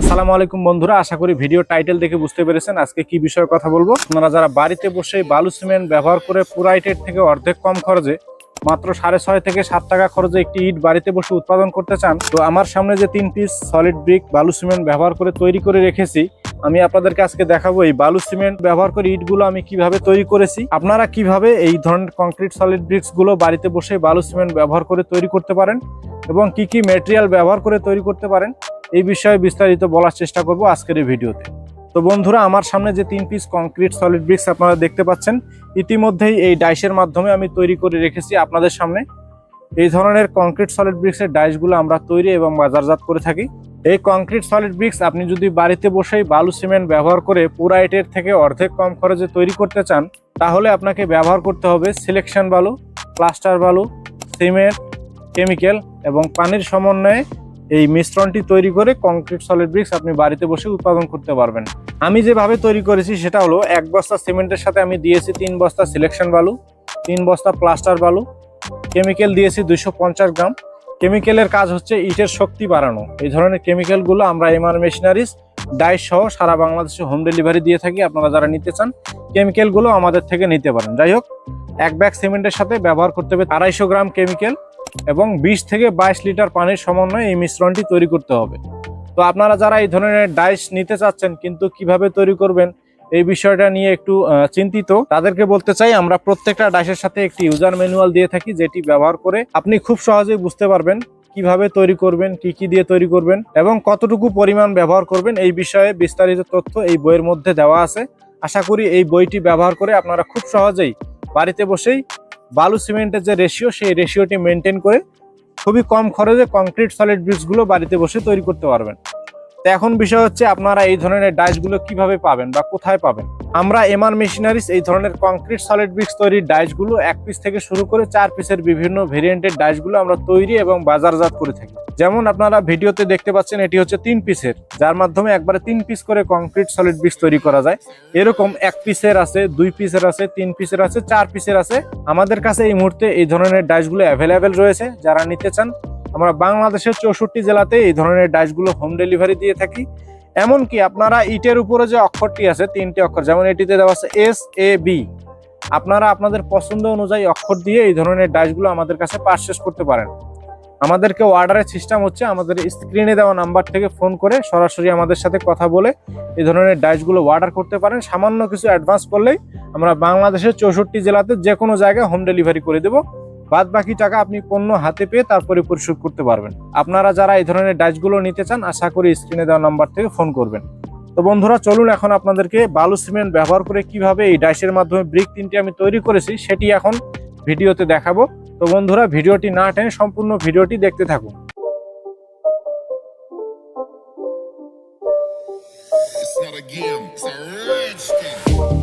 আসসালামু আলাইকুম বন্ধুরা, আশা করি ভিডিও টাইটেল দেখে বুঝতে পেরেছেন আজকে কি বিষয়ে কথা বলব। আপনারা যারা বাড়িতে বসে বালু সিমেন্ট ব্যবহার করে পুরাইটের থেকে অর্ধেক কম খরচে, মাত্র সাড়ে ছয় থেকে সাত টাকা খরচে একটি ইট বাড়িতে বসে উৎপাদন করতে চান, তো আমার সামনে যে তিন পিস সলিড ব্রিক বালু সিমেন্ট ব্যবহার করে তৈরি করে রেখেছি, আমি আপনাদেরকে আজকে দেখাবো এই বালু সিমেন্ট ব্যবহার করে ইটগুলো আমি কীভাবে তৈরি করেছি। আপনারা কীভাবে এই ধরনের কংক্রিট সলিড ব্রিক্সগুলো বাড়িতে বসে বালু সিমেন্ট ব্যবহার করে তৈরি করতে পারেন এবং কি কি মেটেরিয়াল ব্যবহার করে তৈরি করতে পারেন এই বিষয়ে বিস্তারিত বলার চেষ্টা করব আজকের এই ভিডিওতে। তো বন্ধুরা, আমার সামনে যে তিন পিস কংক্রিট সলিড ব্রিক্স আপনারা দেখতে পাচ্ছেন, ইতিমধ্যেই এই ডাইসের মাধ্যমে আমি তৈরি করে রেখেছি আপনাদের সামনে। এই ধরনের কংক্রিট সলিড ব্রিক্সের ডাইসগুলো আমরা তৈরি এবং বাজারজাত করে থাকি। এই কংক্রিট সলিড ব্রিক্স আপনি যদি বাড়িতে বসেই বালু সিমেন্ট ব্যবহার করে পুরাইটের থেকে অর্ধেক কম খরচে তৈরি করতে চান, তাহলে আপনাকে ব্যবহার করতে হবে সিলেকশন বালু প্লাস্টার বালু সিমেন্ট কেমিক্যাল এবং পানির সমন্বয়ে এই মিশ্রণটি তৈরি করে কংক্রিট সলিড ব্রিক্স আপনি বাড়িতে বসে উৎপাদন করতে পারবেন। আমি যেভাবে তৈরি করেছি সেটা হলো এক বস্তা সিমেন্টের সাথে আমি দিয়েছি তিন বস্তা সিলেকশন বালু, তিন বস্তা প্লাস্টার বালু কেমিক্যাল দিয়েছি দুইশো পঞ্চাশ গ্রাম। কেমিক্যালের কাজ হচ্ছে ইটের শক্তি বাড়ানো। এই ধরনের কেমিক্যালগুলো আমরা এমআর মেশিনারিজ ডাইস সহ সারা বাংলাদেশে হোম ডেলিভারি দিয়ে থাকি, আপনারা যারা নিতে চান কেমিক্যালগুলো আমাদের থেকে নিতে পারেন। যাই হোক, এক ব্যাগ সিমেন্টের সাথে ব্যবহার করতে হবে আড়াইশো গ্রাম কেমিক্যাল এবং বিশ থেকে বাইশ লিটার পানির সমন্বয়ে এই মিশ্রণটি তৈরি করতে হবে। তো আপনারা যারা এই ধরনের ডাইস নিতে চাচ্ছেন, কিন্তু কীভাবে তৈরি করবেন এই বিষয়টা নিয়ে একটু চিন্তিত, তাদেরকে বলতে চাই, আমরা প্রত্যেকটা ডাইসের সাথে একটি ইউজার ম্যানুয়াল দিয়ে থাকি, যেটি ব্যবহার করে আপনি খুব সহজেই বুঝতে পারবেন কীভাবে তৈরি করবেন, কি কি দিয়ে তৈরি করবেন এবং কতটুকু পরিমাণ ব্যবহার করবেন। এই বিষয়ে বিস্তারিত তথ্য এই বইয়ের মধ্যে দেওয়া আছে। আশা করি এই বইটি ব্যবহার করে আপনারা খুব সহজেই বাড়িতে বসেই বালু সিমেন্টের যে রেশিও সেই রেশিওটি মেনটেন করে খুবই কম খরচে কংক্রিট সলিড ব্রিজগুলো বাড়িতে বসে তৈরি করতে পারবেন। তো এখন বিষয় হচ্ছে আপনারা এই ধরনের ডাইসগুলো কীভাবে পাবেন বা কোথায় পাবেন? আমরা এমআর মেশিনারিস এই ধরনের কংক্রিট সলিড ব্রিক্স তৈরির ডাইসগুলো এক পিস থেকে শুরু করে চার পিসের বিভিন্ন ভেরিয়েন্টের ডাইসগুলো আমরা তৈরি এবং বাজারজাত করে থাকি। যেমন আপনারা ভিডিওতে দেখতে পাচ্ছেন, এটি হচ্ছে তিন পিসের, যার মাধ্যমে একবারে তিন পিস করে কংক্রিট সলিড ব্রিক্স তৈরি করা যায়। এরকম এক পিসের আছে, দুই পিসের আছে, তিন পিসের আছে, চার পিসের আছে। আমাদের কাছে এই মুহূর্তে এই ধরনের ডাইসগুলো অ্যাভেলেবেল রয়েছে। যারা নিতে চান, আমরা বাংলাদেশের চৌষট্টি জেলাতে এই ধরনের ডাইসগুলো হোম ডেলিভারি দিয়ে থাকি। এমনকি আপনারা ইটের উপরে যে অক্ষরটি আছে, তিনটি অক্ষর, যেমন এটিতে দেওয়া আছে এস এ বি আপনারা আপনাদের পছন্দ অনুযায়ী অক্ষর দিয়ে এই ধরনের ডাইসগুলো আমাদের কাছে পারচেস করতে পারেন। আমাদেরকে অর্ডারের সিস্টেম হচ্ছে আমাদের স্ক্রিনে দেওয়া নাম্বার থেকে ফোন করে সরাসরি আমাদের সাথে কথা বলে এই ধরনের ডাইসগুলো অর্ডার করতে পারেন। সামান্য কিছু অ্যাডভান্স করলেই আমরা বাংলাদেশের চৌষট্টি জেলাতে যে কোনো জায়গায় হোম ডেলিভারি করে দেবো। বাদ বাকি টাকা আপনি পণ্য হাতে পেয়ে তারপরে পরিশোধ করতে পারবেন। আপনারা যারা এই ধরনের ডাইসগুলো নিতে চান, আশা করি স্ক্রিনে দেওয়া নাম্বার থেকে ফোন করবেন। তো বন্ধুরা, চলুন এখন আপনাদেরকে বালু সিমেন্ট ব্যবহার করে কীভাবে এই ডাইসের মাধ্যমে ব্রিক তিনটি আমি তৈরি করেছি, সেটি এখন ভিডিওতে দেখাবো। তো বন্ধুরা ভিডিওটি না টেনে সম্পূর্ণ ভিডিওটি দেখতে থাকুন It's not a game, it's a rich thing.